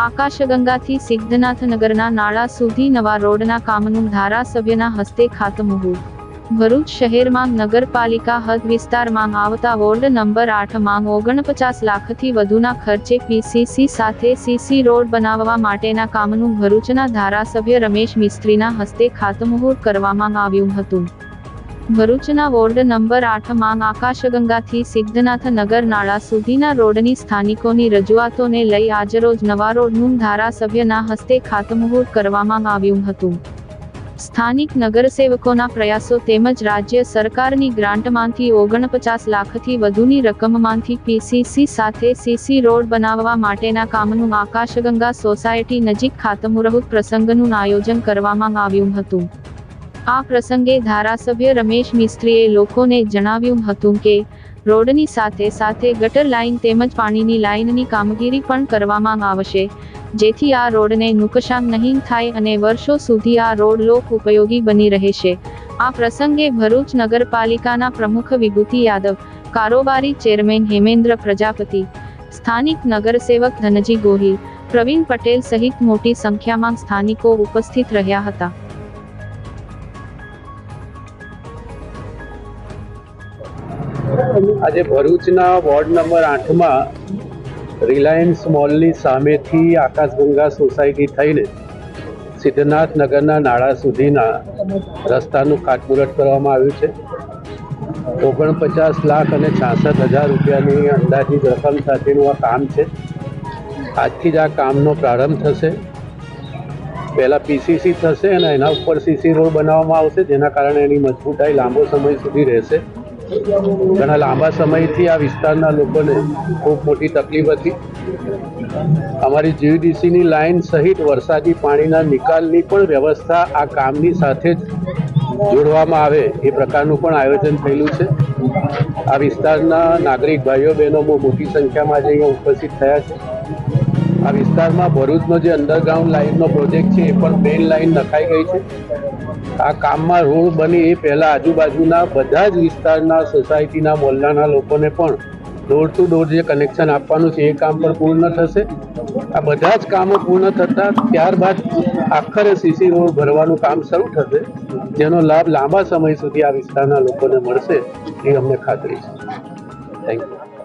આકાશગંગાથી સિદ્ધનાથ નગરના નાળા સુધી નવા રોડના કામનું ધારાસભ્યના હસ્તે ખાતમુહૂર્ત. ભરૂચ શહેરમાં નગરપાલિકા હદ વિસ્તારમાં આવતા વોર્ડ નંબર આઠમાં ઓગણપચાસ લાખથી વધુના ખર્ચે પીસીસી સાથે સીસી રોડ બનાવવા માટેના કામનું ભરૂચના ધારાસભ્ય રમેશ મિસ્ત્રીના હસ્તે ખાતમુહૂર્ત કરવામાં આવ્યું હતું. ભરૂચના વોર્ડ નંબર આઠમાં આકાશગંગાથી સિદ્ધનાથ નગર નાળા સુધીના રોડની સ્થાનિકોની રજૂઆતોને લઈ આજરોજ નવા રોડનું ધારાસભ્યના હસ્તે ખાતમુહૂર્ત કરવામાં આવ્યું હતું. સ્થાનિક નગરસેવકોના પ્રયાસો તેમજ રાજ્ય સરકારની ગ્રાન્ટમાંથી ઓગણપચાસ લાખથી વધુની રકમમાંથી પીસીસી સાથે સીસી રોડ બનાવવા માટેના કામનું આકાશગંગા સોસાયટી નજીક ખાતમુહૂર્ત પ્રસંગનું આયોજન કરવામાં આવ્યું હતું. આ પ્રસંગે ધારાસભ્ય રમેશ મિસ્ત્રીએ લોકોને જણાવ્યું હતું કે, રોડની સાથે સાથે ગટર લાઇન તેમજ પાણીની લાઇનની કામગીરી પણ કરવામાં આવશે, જેથી આ રોડને નુકસાન નહીં થાય અને વર્ષો સુધી આ રોડ લોક ઉપયોગી બની રહેશે. આ પ્રસંગે ભરૂચ નગરપાલિકાના પ્રમુખ વિભૂતિ યાદવ, કારોબારી ચેરમેન હેમેન્દ્ર પ્રજાપતિ, સ્થાનિક નગરસેવક ધનજી ગોહિલ, પ્રવીણ પટેલ સહિત મોટી સંખ્યામાં સ્થાનિકો ઉપસ્થિત રહ્યા હતા. આજે ભરૂચના વોર્ડ નંબર આઠમાં રિલાયન્સ મોલની સામેથી આકાશગંગા સોસાયટી થઈને સિદ્ધનાથ નગરના નાળા સુધીના રસ્તાનું ખાતમુહૂર્ત કરવામાં આવ્યું છે. ઓગણપચાસ લાખ અને છાસઠ હજાર રૂપિયાની અંદાજિત રકમ સાથેનું આ કામ છે. આજથી જ આ કામનો પ્રારંભ થશે. પહેલાં પીસીસી થશે અને એના ઉપર સીસી રોડ બનાવવામાં આવશે, જેના કારણે એની મજબૂતાઈ લાંબો સમય સુધી રહેશે. ઘણા લાંબા સમયથી આ વિસ્તારના લોકોને ખૂબ મોટી તકલીફ હતી. અમારી જીવીડીસીની લાઇન સહિત વરસાદી પાણીના નિકાલની પણ વ્યવસ્થા આ કામની સાથે જ જોડવામાં આવે એ પ્રકારનું પણ આયોજન થયેલું છે. આ વિસ્તારના નાગરિક ભાઈઓ બહેનો બહુ મોટી સંખ્યામાં આજે અહીંયા ઉપસ્થિત થયા છે. આ વિસ્તારમાં ભરૂચનો જે અંડરગ્રાઉન્ડ લાઇનનો પ્રોજેક્ટ છે, એ પણ મેઇન લાઇન નખાઈ ગઈ છે. આ કામમાં રોડ બની એ પહેલાં આજુબાજુના બધા જ વિસ્તારના સોસાયટીના મોહલ્લાના લોકોને પણ ડોર ટુ ડોર જે કનેક્શન આપવાનું છે, એ કામ પણ પૂર્ણ થશે. આ બધા જ કામો પૂર્ણ થતાં ત્યારબાદ આખરે સીસી રોડ ભરવાનું કામ શરૂ થશે, જેનો લાભ લાંબા સમય સુધી આ વિસ્તારના લોકોને મળશે, એ અમને ખાતરી છે. Thank you